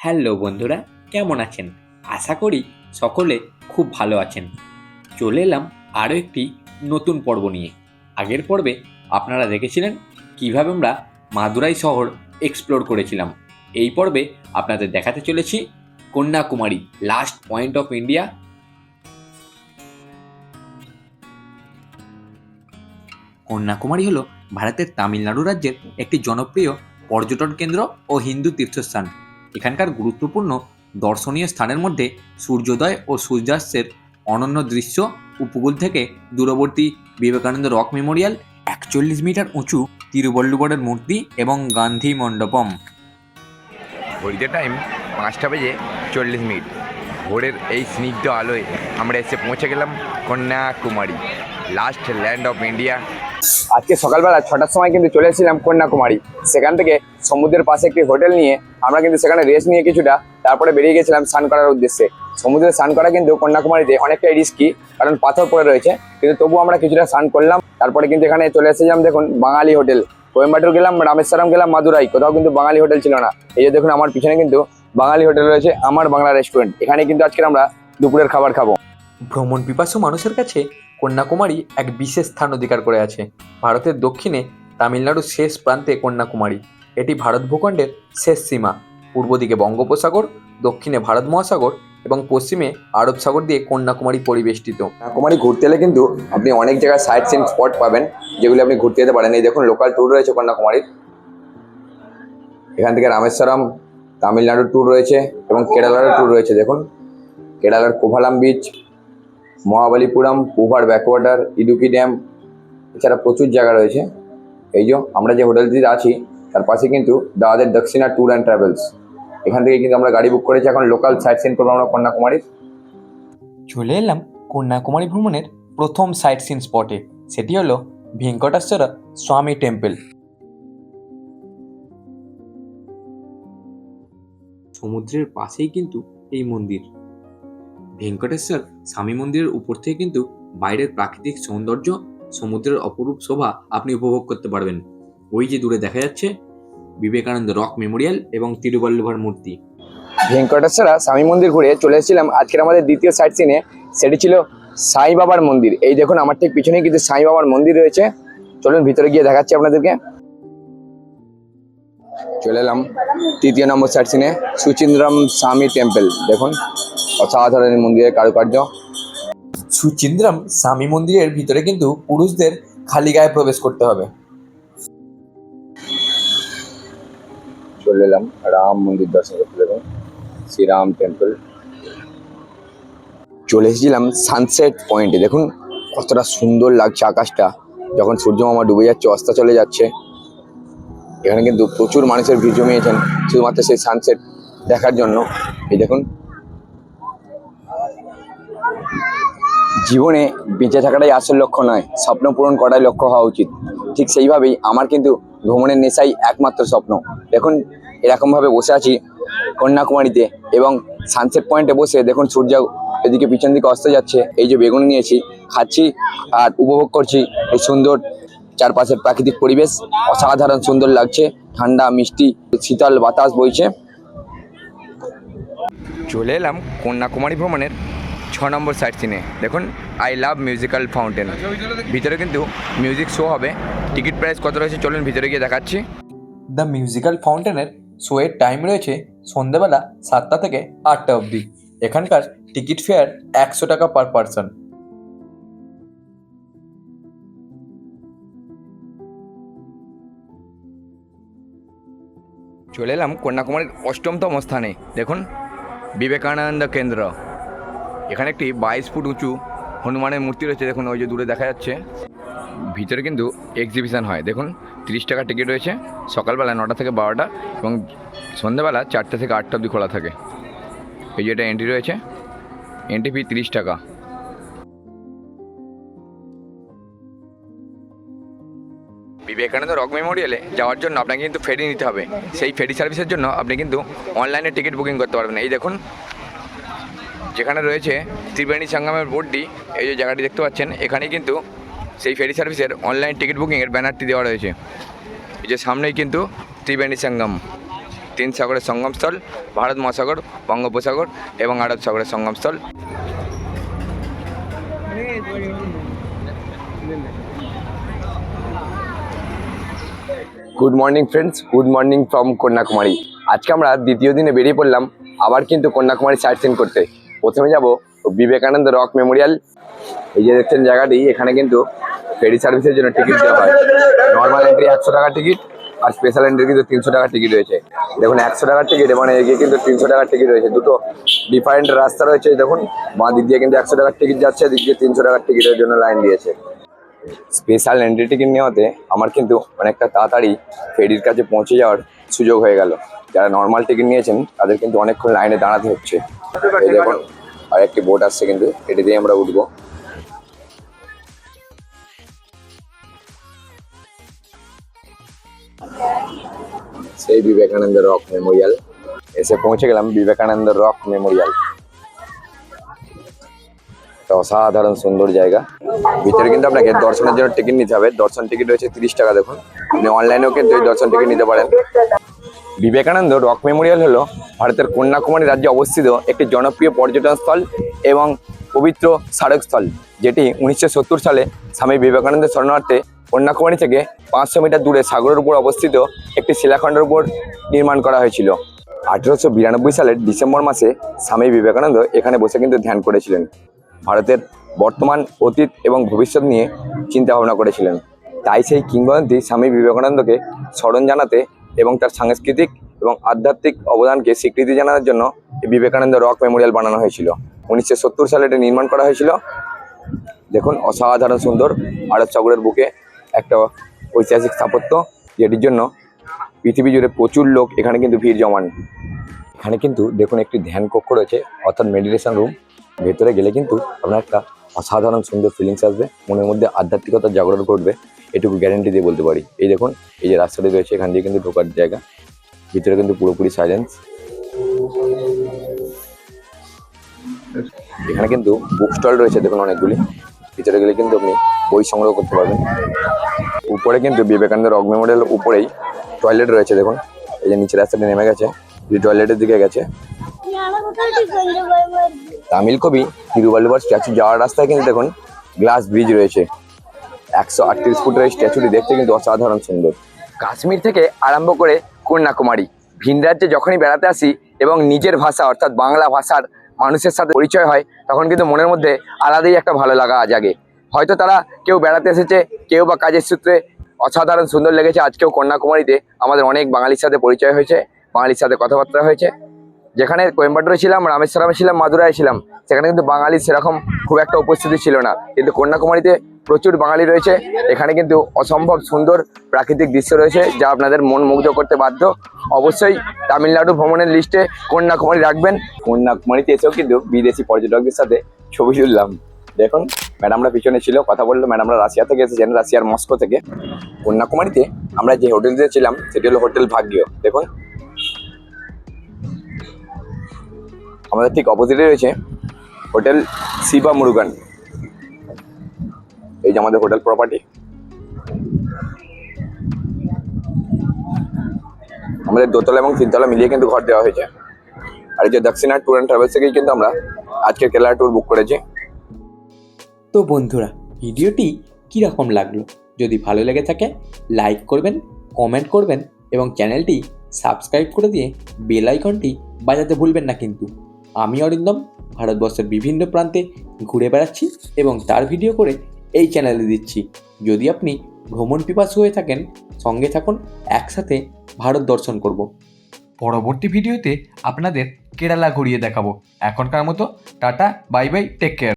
Hello বন্ধুরা, কেমন আছেন? আশা করি সকলে খুব ভালো আছেন। চলে এলাম আরও একটি নতুন পর্ব নিয়ে। আগের পর্বে আপনারা দেখেছিলেন কীভাবে আমরা মাদুরাই শহর এক্সপ্লোর করেছিলাম। এই পর্বে আপনাদের দেখাতে চলেছি Kanyakumari last point of India Kanyakumari হলো ভারতের তামিলনাড়ু রাজ্যের একটি জনপ্রিয় পর্যটন কেন্দ্র ও হিন্দু তীর্থস্থান। এখানকার গুরুত্বপূর্ণ দর্শনীয় স্থানের মধ্যে সূর্যোদয় ও সূর্যাস্তের অনন্য দৃশ্য উপকূল থেকে দূরবর্তী বিবেকানন্দ রক মেমোরিয়াল একচল্লিশ মিটার উঁচু তিরুবল্লুবরের মূর্তি এবং গান্ধী মণ্ডপম। ঘড়িতে টাইম পাঁচটা বেজে চল্লিশ মিনিট। ভোরের এই স্নিগ্ধ আলোয় আমরা এসে পৌঁছে গেলাম Kanyakumari last land of India আজকে সকালবেলা ছটার সময় কিন্তু চলে এসেছিলাম কন্যাকুমারী। সেখান থেকে সমুদ্রের পাশে একটি হোটেল নিয়ে আমরা কিন্তু সেখানে রেস্ট নিয়ে কিছুটা তারপরে বেরিয়ে গেছিলাম স্নান করার উদ্দেশ্যে। সমুদ্রে স্নান করা কিন্তু কন্যাকুমারীতে অনেকটাই রিস্কি কারণ পাথর পড়ে রয়েছে। কিন্তু তবু আমরা কিছুটা স্নান করলাম, তারপরে কিন্তু এখানে চলে এসেছিলাম দেখুন বাঙালি হোটেল। কোয়েম্বাটুর গেলাম, রামেশ্বরম গেলাম, মাদুরাই, কোথাও কিন্তু বাঙালি হোটেল ছিল না। এই যে দেখুন আমার পিছনে কিন্তু বাঙালি হোটেল রয়েছে, আমার বাংলা রেস্টুরেন্ট এখানে কিন্তু আজকে আমরা দুপুরের খাবার খাব। ভ্রমণ পিপাসু মানুষের কাছে কন্যাকুমারী এক বিশেষ স্থান অধিকার করে আছে। ভারতের দক্ষিণে তামিলনাড়ুর শেষ প্রান্তে কন্যাকুমারী। এটি ভারত ভূখণ্ডের শেষ সীমা। পূর্ব দিকে বঙ্গোপসাগর, দক্ষিণে ভারত মহাসাগর এবং পশ্চিমে আরব সাগর দিয়ে কন্যাকুমারী পরিবেষ্টিত। কন্যাকুমারী ঘুরতে এলে কিন্তু আপনি অনেক জায়গায় সাইট সিন স্পট পাবেন, যেগুলি আপনি ঘুরতে যেতে পারেন। এই দেখুন লোকাল ট্যুর রয়েছে কন্যাকুমারীর। এখান থেকে রামেশ্বরম, তামিলনাড়ুর ট্যুর রয়েছে এবং কেরালার ট্যুর রয়েছে। দেখুন, কেরালার Kovalam beach Mahabalipuram Poovar backwater Idukki dam এছাড়া প্রচুর জায়গা রয়েছে। এই যে আমরা যে হোটেলটিতে আছি তার পাশে কিন্তু দাদাদের দক্ষিণা ট্যুর অ্যান্ড ট্রাভেলস। এখান থেকে কিন্তু আমরা গাড়ি বুক করেছি এখন লোকাল সাইট সিন করব আমরা কন্যাকুমারীর। চলে এলাম কন্যাকুমারী ভ্রমণের প্রথম সাইট সিন স্পটে। সেটি হলো ভেঙ্কটেশ্বর স্বামী টেম্পল। সমুদ্রের পাশেই কিন্তু এই মন্দির। ভেঙ্কটেশ্বর স্বামী মন্দিরের উপর থেকে কিন্তু বাইরের প্রাকৃতিক সৌন্দর্য সমুদ্রের অপরূপ শোভা আপনি উপভোগ করতে পারবেন। ওই যে দূরে দেখা যাচ্ছে, বিবেকানন্দ রক মেমোরিয়াল এবং তিরুবল্লুভার মূর্তি। ভেঙ্কটেশ্বরা স্বামী মন্দির ঘুরে চলে এসেছিলাম। আজকের আমাদের দ্বিতীয় সাইট সিনে সেটি ছিল সাই বাবার মন্দির। এই দেখুন, আমার ঠিক পিছনে কিন্তু সাই বাবার মন্দির রয়েছে। চলুন, ভিতরে গিয়ে দেখাচ্ছি আপনাদেরকে। চলে এলাম তৃতীয় নম্বর সাইট সিনে সুচিন্দ্রম স্বামী টেম্পল দেখুন অসাধারণ মন্দিরের কারুকার্য। সুচিন্দ্রম স্বামী মন্দিরের ভিতরে কিন্তু পুরুষদের খালি গায়ে প্রবেশ করতে হবে। চলে এলাম রাম মন্দির দর্শন করতে দেখুন শ্রীরাম টেম্পল চলে এসেছিলাম সানসেট পয়েন্টে দেখুন কতটা সুন্দর লাগছে আকাশটা। যখন সূর্য মামা ডুবে যাচ্ছে অস্তা চলে যাচ্ছে। এখানে কিন্তু প্রচুর মানুষের ভিড় জমিয়েছেন শুধুমাত্র সেই সানসেট দেখার জন্য। এই দেখুন জীবনে বেঁচে থাকাটাই আসল লক্ষ্য নয়, স্বপ্ন পূরণ করাই লক্ষ্য হওয়া উচিত। ঠিক সেইভাবেই আমার কিন্তু ভ্রমণের নেশাই একমাত্র স্বপ্ন। দেখুন, এরকমভাবে বসে আছি কন্যাকুমারীতে এবং সানসেট পয়েন্টে বসে দেখুন সূর্য এদিকে পিছন দিকে অস্ত যাচ্ছে। এই যে বেগুন নিয়েছি, খাচ্ছি আর উপভোগ করছি এই সুন্দর চারপাশের প্রাকৃতিক পরিবেশ। অসাধারণ সুন্দর লাগছে, ঠান্ডা, মিষ্টি, শীতল বাতাস বইছে। চলে এলাম কন্যাকুমারী ভ্রমণের ছ নম্বর সাইট সিনে দেখুন আই লাভ মিউজিক্যাল ফাউন্টেন ভিতরে কিন্তু মিউজিক শো হবে। টিকিট প্রাইস কত রয়েছে চলুন ভিতরে গিয়ে দেখাচ্ছি। দ্য মিউজিক্যাল ফাউন্টেনের শোয়ের টাইম রয়েছে সন্ধ্যেবেলা সাতটা থেকে আটটা অবধি। এখানকার টিকিট ফেয়ার একশো টাকা পার পারসন চলে এলাম কন্যাকুমারীর অষ্টমতম স্থানে। দেখুন বিবেকানন্দ কেন্দ্র। এখানে একটি বাইশ ফুট উঁচু হনুমানের মূর্তি রয়েছে, দেখুন, ওই যে দূরে দেখা যাচ্ছে। ভিতরে কিন্তু এক্সিবিশন হয়। দেখুন, তিরিশ টাকা টিকিট রয়েছে। সকালবেলা নটা থেকে বারোটা এবং সন্ধ্যাবেলা চারটে থেকে আটটা অবধি খোলা থাকে। এই যে এটা এন্ট্রি রয়েছে। এন্ট্রি ফি তিরিশ টাকা। বিবেকানন্দ রক মেমোরিয়ালে যাওয়ার জন্য আপনাকে কিন্তু ফেরি নিতে হবে। সেই ফেরি সার্ভিসের জন্য আপনি কিন্তু অনলাইনে টিকিট বুকিং করতে পারবেন। এই দেখুন যেখানে রয়েছে ত্রিবেণী সঙ্গমের বোর্ডটি এই যে জায়গাটি দেখতে পাচ্ছেন, এখানে কিন্তু সেই ফেরি সার্ভিসের অনলাইন টিকিট বুকিংয়ের ব্যানারটি দেওয়া রয়েছে। এই যে সামনেই কিন্তু ত্রিবেণী সঙ্গম, তিন সাগরের সঙ্গমস্থল, ভারত মহাসাগর, বঙ্গোপসাগর এবং আরব সাগরের সঙ্গমস্থল। Good morning friends good morning from Kanyakumari আজকে আমরা দ্বিতীয় দিনে বেরিয়ে পড়লাম, আবার কিন্তু কন্যাকুমারী সাইট সিন করতে। প্রথমে যাব বিবেকানন্দ রক মেমোরিয়াল। এই যে দেখছেন জায়গাটি, এখানে কিন্তু ফেরি সার্ভিসের জন্য টিকিট দেওয়া হয়। নর্মাল এন্ট্রি একশো টাকা টিকিট আর স্পেশাল এন্ট্রি কিন্তু তিনশো টাকার টিকিট রয়েছে। দেখুন, একশো টাকার টিকিট মানে এগিয়ে কিন্তু তিনশো টাকার টিকিট রয়েছে। দুটো ডিফারেন্ট রাস্তা রয়েছে দেখুন। বাঁ দিক দিয়ে কিন্তু একশো টাকার টিকিট যাচ্ছে দিক দিয়ে তিনশো টাকার টিকিটের জন্য লাইন দিয়েছে। স্পেশাল এন্ট্রি টিকিট নেওয়াতে আমার কিন্তু অনেকটা তাড়াতাড়ি ফেরির কাছে পৌঁছে যাওয়ার সুযোগ হয়ে গেল। যারা নর্মাল টিকিট নিয়েছেন, তাদের কিন্তু অনেকক্ষণ লাইনে দাঁড়াতে হচ্ছে। আর একটি বোট আসছে কিন্তু, এটি দিয়ে আমরা উঠবো। সেই বিবেকানন্দ রক মেমোরিয়াল এসে পৌঁছে গেলাম বিবেকানন্দ রক মেমোরিয়াল অসাধারণ সুন্দর জায়গা। ভিতরে কিন্তু আপনাকে দর্শনের জন্য টিকিট নিতে হবে। দর্শন টিকিট রয়েছে তিরিশ টাকা, দেখুন। আপনি অনলাইনেও কিন্তু দর্শন টিকিট নিতে পারেন। বিবেকানন্দ রক মেমোরিয়াল হলো ভারতের কন্যাকুমারী রাজ্যে অবস্থিত একটি জনপ্রিয় পর্যটন স্থল এবং পবিত্র স্মারকস্থল, যেটি উনিশশো সত্তর সালে স্বামী বিবেকানন্দের শরণার্থে কন্যাকুমারী থেকে পাঁচশো মিটার দূরে সাগরের উপর অবস্থিত একটি শিলাখণ্ডের উপর নির্মাণ করা হয়েছিল। আঠেরোশো বিরানব্বই সালের ডিসেম্বর মাসে স্বামী বিবেকানন্দ এখানে বসে কিন্তু ধ্যান করেছিলেন। ভারতের বর্তমান অতীত এবং ভবিষ্যৎ নিয়ে চিন্তা ভাবনা করেছিলেন। তাই সেই কিংবদন্তি স্বামী বিবেকানন্দকে স্মরণ জানাতে এবং তার সাংস্কৃতিক এবং আধ্যাত্মিক অবদানকে স্বীকৃতি জানানোর জন্য বিবেকানন্দ রক মেমোরিয়াল বানানো হয়েছিল। উনিশশো সত্তর সালে এটি নির্মাণ করা হয়েছিল। দেখুন, অসাধারণ সুন্দর আরব সাগরের বুকে একটা ঐতিহাসিক স্থাপত্য, যেটির জন্য পৃথিবী জুড়ে প্রচুর লোক এখানে কিন্তু ভিড় জমান। এখানে কিন্তু দেখুন একটি ধ্যান কক্ষ রয়েছে, অর্থাৎ মেডিটেশন রুম ভেতরে গেলে কিন্তু আপনার একটা অসাধারণ সুন্দর ফিলিংস আসবে, মনের মধ্যে আধ্যাত্মিকতা জাগরণ ঘটবে। এটুকু গ্যারেন্টি দিয়ে বলতে পারি। এই দেখুন, এই যে রাস্তাটি রয়েছে, এখান দিয়ে কিন্তু ঢোকার জায়গা। ভিতরে কিন্তু পুরোপুরি সাইলেন্স এখানে কিন্তু বুক স্টল রয়েছে, দেখুন অনেকগুলি। ভিতরে গেলে কিন্তু আপনি বই সংগ্রহ করতে পারবেন। উপরে কিন্তু বিবেকানন্দ রক মেমোরিয়াল উপরেই টয়লেট রয়েছে, দেখুন। এই যে নিচে রাস্তাটি নেমে গেছে যে টয়লেটের দিকে গেছে। তামিল কবি তিরুবল্লুবর স্ট্যাচু যাওয়ার রাস্তায় কিন্তু দেখুন গ্লাস ব্রিজ রয়েছে। একশো আটত্রিশ ফুটের এই স্ট্যাচুটি দেখতে কিন্তু অসাধারণ সুন্দর। কাশ্মীর থেকে আরম্ভ করে কন্যাকুমারী, ভিন রাজ্যে যখনই বেড়াতে আসি এবং নিজের ভাষা অর্থাৎ বাংলা ভাষার মানুষের সাথে পরিচয় হয়, তখন কিন্তু মনের মধ্যে আলাদাই একটা ভালো লাগা জাগে। হয়তো তারা কেউ বেড়াতে এসেছে, কেউ বা কাজের সূত্রে অসাধারণ সুন্দর লেগেছে। আজকেও কন্যাকুমারীতে আমাদের অনেক বাঙালির সাথে পরিচয় হয়েছে, বাঙালির সাথে কথাবার্তা হয়েছে। যেখানে কোয়েম্বাটোরে ছিলাম, রামেশ্বরমে ছিলাম, মাদুরায় ছিলাম, সেখানে কিন্তু বাঙালির সেরকম খুব একটা উপস্থিতি ছিল না। কিন্তু কন্যাকুমারীতে প্রচুর বাঙালি রয়েছে। এখানে কিন্তু অসম্ভব সুন্দর প্রাকৃতিক দৃশ্য রয়েছে, যা আপনাদের মন মুগ্ধ করতে বাধ্য। অবশ্যই তামিলনাড়ু ভ্রমণের লিস্টে কন্যাকুমারী রাখবেন। কন্যাকুমারীতে এসেও কিন্তু বিদেশি পর্যটকদের সাথে ছবি তুললাম। দেখুন ম্যাডামরা পিছনে ছিল, কথা বলল ম্যাডামরা রাশিয়া থেকে এসেছেন রাশিয়ার মস্কো থেকে। কন্যাকুমারীতে আমরা যে হোটেলটিতে ছিলাম, সেটি হলো হোটেল ভাগ্য। দেখুন, আমাদের ঠিক অপোজিটে রয়েছে হোটেল শিবা মুরুগান। এই যে আমাদের হোটেল প্রপার্টি আমাদের দোতলা এবং তিনতলা মিলিয়ে কিন্তু ঘর দেওয়া হয়েছে। আর এই যে দক্ষিণা ট্যুর অ্যান্ড ট্রাভেলস থেকেই কিন্তু আমরা আজকে কেরালা ট্যুর বুক করেছি। তো বন্ধুরা, ভিডিওটি কীরকম লাগল? যদি ভালো লেগে থাকে লাইক করবেন কমেন্ট করবেন এবং চ্যানেলটি সাবস্ক্রাইব করে দিয়ে বেল আইকনটি বাজাতে ভুলবেন না কিন্তু। আমি অরিন্দম ভারতবর্ষের বিভিন্ন প্রান্তে ঘুরে বেড়াচ্ছি এবং তার ভিডিও করে এই চ্যানেলে দিচ্ছি। যদি আপনি ভ্রমণ পিপাসু হয়ে থাকেন, সঙ্গে থাকুন, একসাথে ভারত দর্শন করব। পরবর্তী ভিডিওতে আপনাদের কেরালা ঘুরিয়ে দেখাবো। এখনকার মতো tata bye bye take care